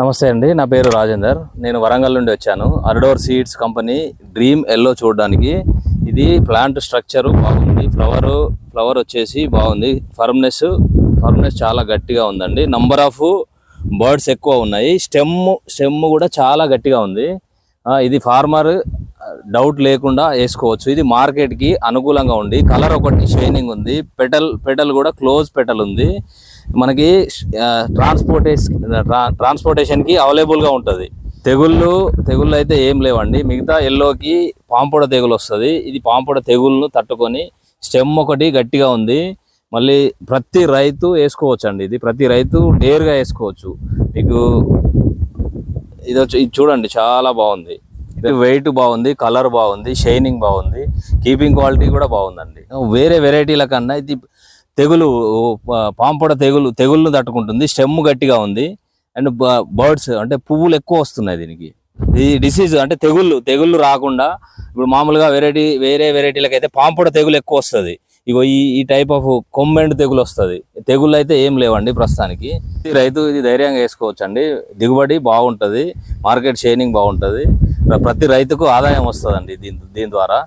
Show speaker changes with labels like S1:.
S1: నమస్తే అండి నా పేరు రాజేందర్. నేను వరంగల్ నుండి వచ్చాను. అరడోర్ సీడ్స్ కంపెనీ డ్రీమ్ ఎల్లో చూడడానికి. ఇది ప్లాంట్ స్ట్రక్చర్ బాగుంది ఫ్లవర్ ఫ్లవర్ వచ్చేసి బాగుంది. ఫర్మ్నెస్ ఫర్మ్నెస్ చాలా గట్టిగా ఉందండి. నంబర్ ఆఫ్ బర్డ్స్ ఎక్కువ ఉన్నాయి. స్టెమ్ స్టెమ్ కూడా చాలా గట్టిగా ఉంది. ఇది ఫార్మర్ డౌట్ లేకుండా వేసుకోవచ్చు. ఇది మార్కెట్కి అనుకూలంగా ఉంది. కలర్ ఒకటి షైనింగ్ ఉంది. పెటల్ పెటల్ కూడా క్లోజ్ పెటల్ ఉంది. మనకి ట్రాన్స్పోర్టేషన్ ట్రాన్స్పోర్టేషన్కి అవైలబుల్గా ఉంటుంది. తెగుళ్ళు తెగుళ్ళు అయితే ఏం లేవండి. మిగతా ఎల్లోకి పాంపొడ తెగులు వస్తుంది. ఇది పాంపొడ తెగుళ్ళను తట్టుకొని స్టెమ్ ఒకటి గట్టిగా ఉంది. మళ్ళీ ప్రతి రైతు వేసుకోవచ్చు అండి ఇది. ప్రతి రైతు డేర్గా వేసుకోవచ్చు. మీకు ఇది వచ్చి ఇది చూడండి చాలా బాగుంది. వెయిట్ బాగుంది కలర్ బాగుంది షైనింగ్ బాగుంది కీపింగ్ క్వాలిటీ కూడా బాగుందండి. వేరే వెరైటీల కన్నా ఇది తెగులు పాంపొడ తెగులు తెగుళ్ళు తట్టుకుంటుంది స్టెమ్ గట్టిగా ఉంది అండ్ బర్డ్స్ అంటే పువ్వులు ఎక్కువ వస్తున్నాయి దీనికి. ఈ డిసీజ్ అంటే తెగుళ్ళు తెగుళ్ళు రాకుండా ఇప్పుడు మామూలుగా వెరైటీ వేరే వెరైటీలకైతే అయితే పాంపొడ తెగులు ఎక్కువ వస్తుంది. ఇగో ఈ ఈ టైప్ ఆఫ్ కొమ్మెండ్ తెగులు వస్తుంది. తెగుళ్ళు అయితే ఏం లేవండి ప్రస్తుతానికి. రైతు ఇది ధైర్యంగా వేసుకోవచ్చు అండి దిగుబడి బాగుంటుంది. మార్కెట్ షేనింగ్ బాగుంటుంది. ప్రతి రైతుకు ఆదాయం వస్తుందండి దీని దీని ద్వారా.